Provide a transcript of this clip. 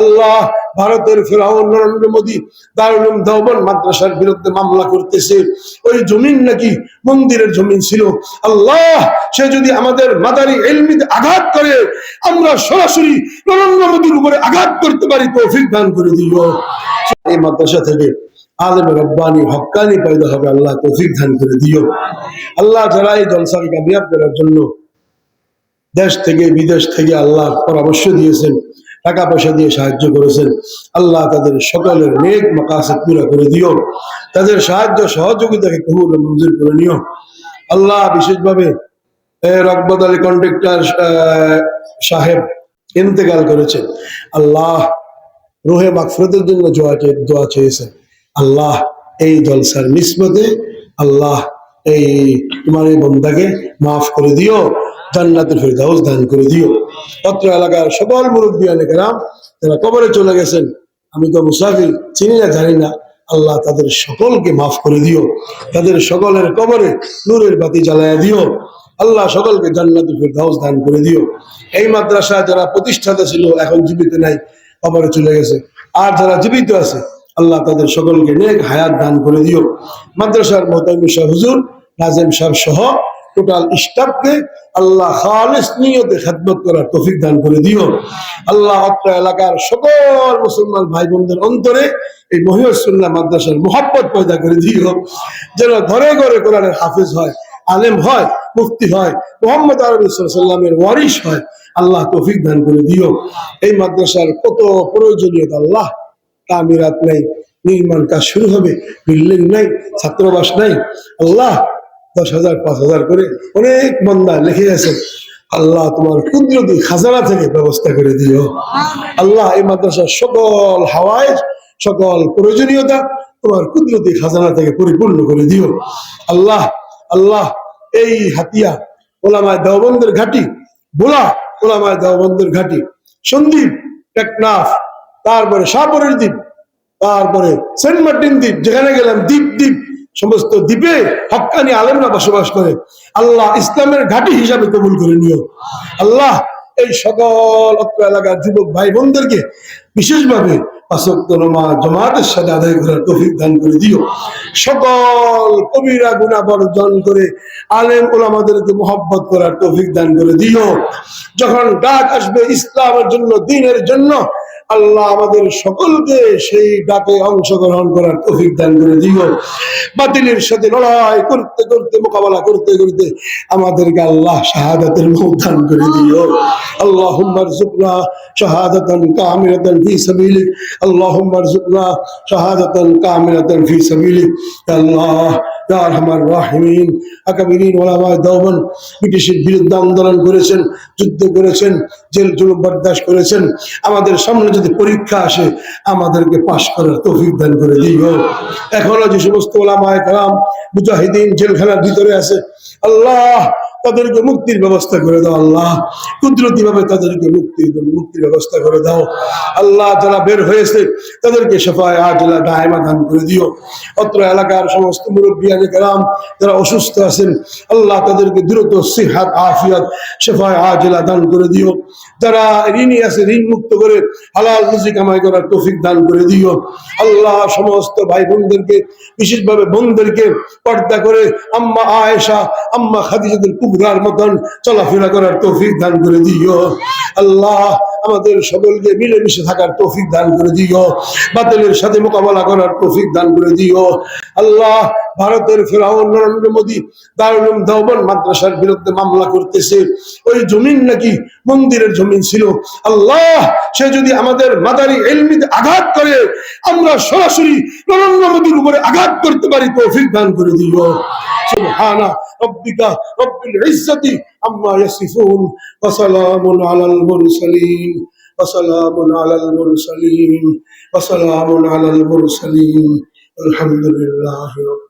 আল্লাহ ভারতের ফেরাউন, নরেন্দ্র মোদী মাদ্রাসার বিরুদ্ধে মামলা করতেছে। ওই জমিন নাকি মন্দিরের জমিন ছিল। আল্লাহ, সে যদি আমাদের মাদারি এলমিতে আঘাত করে, আমরা সরাসরি নরেন্দ্র মোদীর উপরে আঘাত করতে পারি, তৌফিক দান করে দিল এই মাদ্রাসা থেকে রব্বানি হক্কানি পয়দা হবে, আল্লাহ তৌফিক দান করে দিও। আল্লাহ যারা এই কামিয়াব করার জন্য দেশ থেকে, বিদেশ থেকে আল্লাহ পরামর্শ দিয়েছেন টাকা পয়সা দিয়ে সাহায্য করেছেন। আল্লাহ তাদের সকলের নেক মকাসে পুরা করে দিও। তাদের সাহায্য সহযোগিতাকে কবুল মঞ্জুর করে নিও। আল্লাহ বিশেষভাবে রকবত আলী কন্ট্রাক্টর সাহেব ইন্তেকাল করেছেন। আল্লাহ রোহে মাকফরতের জন্য চেয়ে দোয়া চেয়েছেন। আল্লাহ এই জলসার নিসবতে আল্লাহ এই তোমার এই বন্দাকে মাফ করে দিও জান্নাতের ফেরদাউস দান করে দিও। পত্র এলাকার সকল মুরব্বী অনেকেরাম যারা কবরে চলে গেছেন, আমি তো মুসাফির চিনি না, জানি না। আল্লাহ তাদের সকলকে মাফ করে দিও। তাদের সকলের কবরে নূরের বাতি জ্বালায় দিও। আল্লাহ সকলকে জান্নাতুল ফেরদাউস দান করে দিও। এই মাদ্রাসা যারা প্রতিষ্ঠাতা ছিল, এখন জীবিত নাই, কবরে চলে গেছে। আর যারা জীবিত আছে, আল্লাহ তাদের সকলকে নেক হায়াত দান করে দিও। মাদ্রাসার মোহতামি শাহ হুজুর, নাজেম সাহেব সহ টোটাল স্টাফকে আল্লাহ খালিস নিয়তে খেদমত করার তৌফিক দান করে দিও। আল্লাহ এলাকার সকল মুসলমান ভাই বোনদের অন্তরে এই মহিউসুল্লাহ মাদ্রাসার মোহাব্বত পয়দা করে দিও। যেন ঘরে ঘরে কোরআনের হাফিজ হয়, আলেম হয়, মুফতি হয়, মোহাম্মদ আরবি সাল্লামের ওয়ারিশ হয়, আল্লাহ তৌফিক দান করে দিও। এই মাদ্রাসার কত প্রয়োজনীয়তা আল্লাহ, তামিরাত নাই, নির্মাণ কাজ শুরু হবে, বিল্ডিং নাই, ছাত্রাবাস নাই, আল্লাহ দশ হাজার, পাঁচ হাজার করে অনেক বন্দা লিখে গেছেন আল্লাহ তোমার কুদরতি খাজানা থেকে ব্যবস্থা করে দিও। আল্লাহ এই মাদ্রাসার সকল হাওয়ায়, সকল প্রয়োজনীয়তা তোমার কুদরতি খাজানা থেকে পরিপূর্ণ করে দিও। আল্লাহ আল্লাহ এই হাতিয়া, ওলামায় দেওবন্দের ঘাটি বোলা ওলামায় দেওবন্দের ঘাটি, সন্দীপ টেকনাফ, তারপরে সাপরের দ্বীপ, তারপরে সেন্ট মার্টিন দ্বীপ, যেখানে গেলাম দ্বীপ দ্বীপ। সমস্ত দ্বীপে হক্কানি আলেমরা বসবাস করে। আল্লাহ ইসলামের ঘাঁটি হিসাবে কবুল করে নিও। আল্লাহ এই সকল এলাকার যুবক ভাই বোনদেরকে বিশেষভাবে জমাতের সাথে আদায় করার তৌফিক দান করে দিও। সকল কবিরা গুণা বর্জন করে আলেম ওলামাদেরকে মোহব্বত করার তৌফিক দান করে দিও। যখন ডাক আসবে ইসলামের জন্য, দিনের জন্য আল্লাহ আমাদের সকলকে সেই ডাকে অংশগ্রহণ করার তফিক দান করে দিব বাতিলের সাথে লড়াই করতে করতে, মোকাবেলা করতে করতে আমাদেরকে আল্লাহ শাহাদাতের মুখ দান করে দিও। আল্লাহ হুম্মারজুকনা শাহাদাতন কামিরাতন ফি সাবিলিক। আল্লাহ হুম্মারজুকনা শাহাদাতন কামিরাতন ফি সাবিলিক। আল্লাহ আকাবিরিন ওলামায় দৌবন ব্রিটিশের বিরুদ্ধে আন্দোলন করেছেন, যুদ্ধ করেছেন, জেল জুলুম করেছেন। আমাদের সামনে যদি পরীক্ষা আসে, আমাদেরকে পাশ করার তৌফিক দান করে দিও এখনও যে সমস্ত ওলামায় কালাম মুজাহিদিন জেলখানার ভিতরে আছে, আল্লাহ তাদেরকে মুক্তির ব্যবস্থা করে দাও আল্লাহ। কুদরতি ভাবে তাদেরকে মুক্তি মুক্তির ব্যবস্থা করে দাও। আল্লাহ যারা বের হয়েছে, তাদেরকে সেফায়, আজলা দান করে দিও। অত্র এলাকার সমস্ত মুরব্বিয়ানি কালাম যারা অসুস্থ আছেন, আল্লাহ তাদেরকে দ্রুত সিহাত, আফিয়াত, সেফায়, আজলা দান করে দিও। যারা ঋণী আছে ঋণ মুক্ত করে হালাল রুজি কামাই করার তৌফিক দান করে দিও। আল্লাহ সমস্ত ভাই বোনদেরকে বিশেষভাবে বোনদেরকে পর্দা করে, আম্মা আয়েশা, আম্মা খাদিজাতুল বুমরার মতন চলাফেরা করার তৌফিক দান করে দিও। আল্লাহ আমাদের সকলকে মিলেমিশে থাকার তৌফিক দান করে দিও। বাতিলের সাথে মোকাবেলা করার তৌফিক দান করে দিও। আল্লাহ ভারতের ফেরাউন নরেন্দ্র মোদী দারুল দেওয়ান মাদ্রাসার বিরুদ্ধে মামলা করতেছে। ওই জমিন নাকি মন্দিরের জমিন ছিল। আল্লাহ, সে যদি আমাদের মাদারি এলমিতে আঘাত করে, আমরা সরাসরি নরেন্দ্র মোদীর উপরে আঘাত করতে পারি, তৌফিক দান করে দিও। না ربك رب العزة عما يصفون وسلام على المرسلين. وسلام على المرسلين. وسلام على المرسلين. الحمد لله رب